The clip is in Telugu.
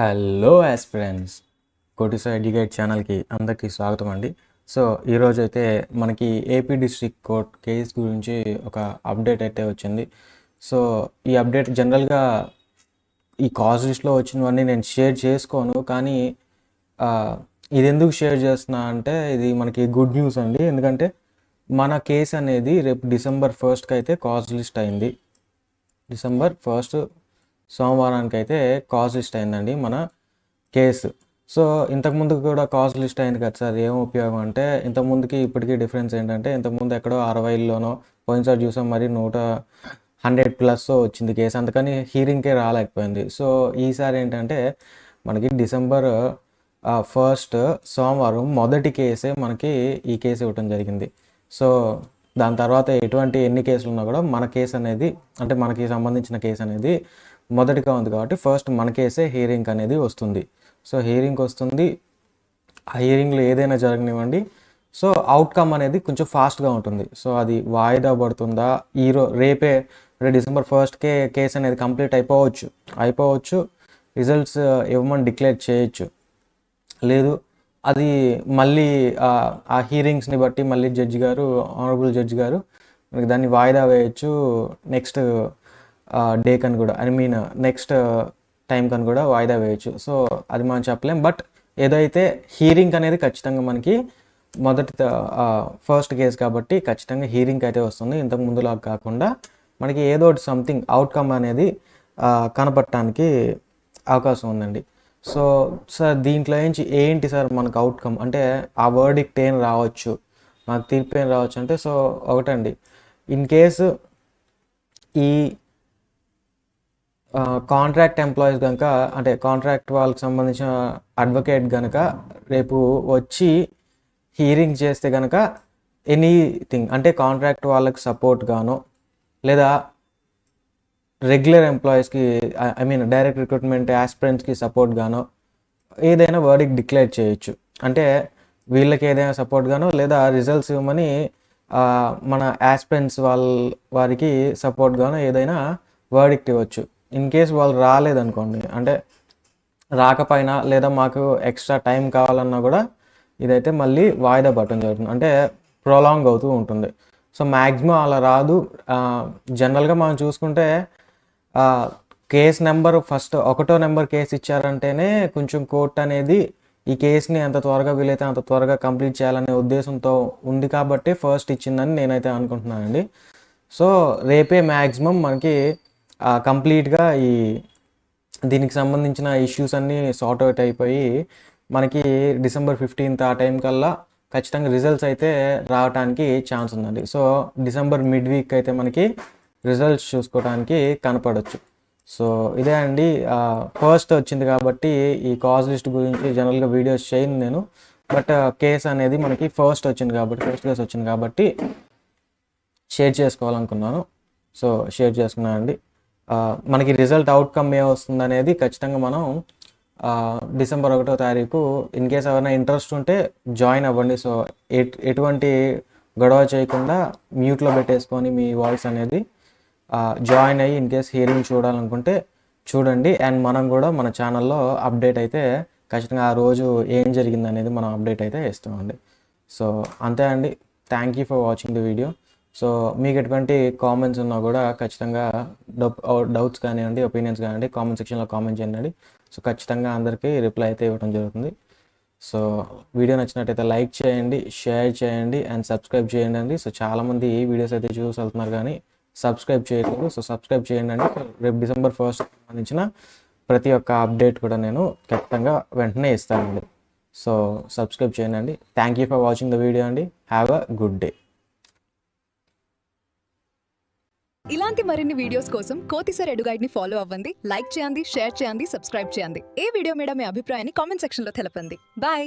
హలో ఆస్పిరెంట్స్ కోటిసా ఎడ్యుకేట్ ఛానల్కి అందరికీ స్వాగతం అండి. సో ఈరోజు అయితే మనకి ఏపీ డిస్ట్రిక్ట్ కోర్ట్ కేస్ గురించి ఒక అప్డేట్ అయితే వచ్చింది. సో ఈ అప్డేట్ జనరల్గా ఈ కాజ్ లిస్ట్లో వచ్చినవన్నీ నేను షేర్ చేసుకోను. కానీ ఇది ఎందుకు షేర్ చేస్తున్నా అంటే ఇది మనకి గుడ్ న్యూస్ అండి. ఎందుకంటే మన కేసు అనేది రేపు డిసెంబర్ ఫస్ట్కి అయితే కాజ్ లిస్ట్ అయింది. డిసెంబర్ ఫస్ట్ సోమవారానికి అయితే కాజ్ లిస్ట్ అయిందండి మన కేసు. సో ఇంతకుముందు కూడా కాజ్ లిస్ట్ అయింది కదా సార్ ఏం ఉపయోగం అంటే ఇంతకుముందుకి ఇప్పటికీ డిఫరెన్స్ ఏంటంటే ఇంతకుముందు ఎక్కడో అరవైలోనో పోయినసారి చూసాం మరి నూట హండ్రెడ్ ప్లస్ వచ్చింది కేసు. అందుకని హీరింగ్కే రాలేకపోయింది. సో ఈసారి ఏంటంటే మనకి డిసెంబర్ ఫస్ట్ సోమవారం మొదటి కేసే మనకి ఈ కేసు ఇవ్వటం జరిగింది. సో దాని తర్వాత ఎటువంటి ఎన్ని కేసులు ఉన్నా కూడా మన కేసు అనేది అంటే మనకి సంబంధించిన కేసు అనేది మొదటిగా ఉంది కాబట్టి ఫస్ట్ మనకేసే హియరింగ్ అనేది వస్తుంది. సో హియరింగ్ వస్తుంది. ఆ హియరింగ్లో ఏదైనా జరగనివ్వండి. సో అవుట్కమ్ అనేది కొంచెం ఫాస్ట్గా ఉంటుంది. సో అది వాయిదా పడుతుందా? ఈరో రేపే రేపు డిసెంబర్ ఫస్ట్కే కేసు అనేది కంప్లీట్ అయిపోవచ్చు. అయిపోవచ్చు. రిజల్ట్స్ uh, ఇవ్వమని డిక్లేర్ చేయొచ్చు. లేదు అది మళ్ళీ ఆ- ఆ హీరింగ్స్ని బట్టి మళ్ళీ జడ్జి గారు ఆనరబుల్ జడ్జి గారు మనకి దాన్ని వాయిదా వేయచ్చు. నెక్స్ట్ డే కని కూడా ఐ మీన్ నెక్స్ట్ టైం కని కూడా వాయిదా వేయచ్చు. సో అది మనం చెప్పలేం. బట్ ఏదైతే హీరింగ్ అనేది ఖచ్చితంగా మనకి మొదటి uh, ఫస్ట్ కేసు కాబట్టి ఖచ్చితంగా హీరింగ్ అయితే వస్తుంది. ఇంతకు ముందులా కాకుండా మనకి ఏదో ఒకటి సంథింగ్ అవుట్కమ్ అనేది కనపడటానికి అవకాశం ఉందండి. సో సార్ దీంట్లో నుంచి ఏంటి సార్ మనకు అవుట్కమ్ అంటే ఆ వర్డిక్ట్ ఏం రావచ్చు? మాకు తీర్పు ఏం రావచ్చు? అంటే సో ఒకటండి. ఇన్ కేసు ఈ కాంట్రాక్ట్ ఎంప్లాయీస్ కనుక అంటే కాంట్రాక్ట్ వాళ్ళకి సంబంధించిన అడ్వకేట్ కనుక రేపు వచ్చి హీరింగ్ చేస్తే కనుక ఎనీథింగ్ అంటే కాంట్రాక్ట్ వాళ్ళకి సపోర్ట్ గాను లేదా రెగ్యులర్ ఎంప్లాయీస్కి ఐ మీన్ డైరెక్ట్ రిక్రూట్మెంట్ ఆస్పిరెంట్స్కి సపోర్ట్ గాను ఏదైనా వర్డిక్ డిక్లేర్ చేయొచ్చు. అంటే వీళ్ళకి ఏదైనా సపోర్ట్ గాను లేదా రిజల్ట్స్ ఇవ్వమని మన ఆస్పిరెంట్స్ వాళ్ళ వారికి సపోర్ట్ గాను ఏదైనా వర్డిక్ట్ ఇవ్వచ్చు. ఇన్ కేస్ వాళ్ళు రాలేదనుకోండి అంటే రాకపోయినా లేదా మాకు ఎక్స్ట్రా టైం కావాలన్నా కూడా ఇదైతే మళ్ళీ వాయిదా పట్టడం జరుగుతుంది. అంటే ప్రొలాంగ్ అవుతూ ఉంటుంది. సో మ్యాక్సిమం అలా రాదు. జనరల్గా మనం చూసుకుంటే కేస్ నెంబర్ ఫస్ట్ ఒకటో నెంబర్ కేసు ఇచ్చారంటేనే కొంచెం కోర్ట్ అనేది ఈ కేసుని ఎంత త్వరగా వీలైతే అంత త్వరగా కంప్లీట్ చేయాలనే ఉద్దేశంతో ఉంది కాబట్టి ఫస్ట్ ఇచ్చిందని నేనైతే అనుకుంటున్నానండి. సో రేపే మ్యాక్సిమం మనకి కంప్లీట్గా ఈ దీనికి సంబంధించిన ఇష్యూస్ అన్నీ సార్ట్ అవుట్ అయిపోయి మనకి డిసెంబర్ ఫిఫ్టీన్త్ ఆ టైం కల్లా ఖచ్చితంగా రిజల్ట్స్ అయితే రావడానికి ఛాన్స్ ఉందండి. సో డిసెంబర్ మిడ్ వీక్ అయితే మనకి రిజల్ట్స్ చూసుకోవడానికి కనపడవచ్చు సో ఇదే అండి. ఫస్ట్ వచ్చింది కాబట్టి ఈ కాజ్ లిస్ట్ గురించి జనరల్గా వీడియోస్ చేయను నేను. బట్ కేస్ అనేది మనకి ఫస్ట్ వచ్చింది కాబట్టి ఫస్ట్ కేసు వచ్చింది కాబట్టి షేర్ చేసుకోవాలనుకున్నాను. సో షేర్ చేసుకున్నాను అండి మనకి రిజల్ట్ అవుట్కమ్ ఏ వస్తుంది అనేది ఖచ్చితంగా మనం డిసెంబర్ ఒకటో తారీఖు ఇన్ కేస్ ఎవరైనా ఇంట్రెస్ట్ ఉంటే జాయిన్ అవ్వండి. సో ఎట్ ఎటువంటి గొడవ చేయకుండా మ్యూట్లో పెట్టేసుకొని మీ వాయిస్ అనేది జాయిన్ అయ్యి ఇన్ కేస్ హియరింగ్ చూడాలనుకుంటే చూడండి. అండ్ మనం కూడా మన ఛానల్లో అప్డేట్ అయితే ఖచ్చితంగా ఆ రోజు ఏం జరిగింది అనేది మనం అప్డేట్ అయితే ఇస్తామండి. సో అంతే అండి. Thank you for watching the video so మీకు ఎటువంటి కామెంట్స్ ఉన్నా కూడా ఖచ్చితంగా డౌట్స్ కానివ్వండి ఒపీనియన్స్ కానివ్వండి కామెంట్ సెక్షన్లో కామెంట్ చేయండి సో ఖచ్చితంగా అందరికీ రిప్లై అయితే ఇవ్వడం జరుగుతుంది. సో వీడియో నచ్చినట్టయితే లైక్ చేయండి షేర్ చేయండి అండ్ సబ్స్క్రైబ్ చేయండి అండి. సో చాలామంది వీడియోస్ అయితే చూసి వెళ్తున్నారు కానీ సబ్స్క్రైబ్ చేయలేదు సో సబ్స్క్రైబ్ చేయండి అండి. రేపు డిసెంబర్ ఫస్ట్ సంబంధించిన ప్రతి ఒక్క అప్డేట్ కూడా నేను ఖచ్చితంగా వెంటనే ఇస్తానండి. సో సబ్స్క్రైబ్ చేయండి అండి. Thank you for watching the video అండి. హ్యావ్ అ గుడ్ డే ఇలాంటి మరిన్ని వీడియోస్ కోసం కోతిసర్ ఎడుగైడ్ని ఫాలో అవ్వండి లైక్ చేయండి షేర్ చేయండి సబ్స్క్రైబ్ చేయండి. ఏ వీడియో మీద మీ అభిప్రాయాన్ని కామెంట్ సెక్షన్లో తెలపండి. బాయ్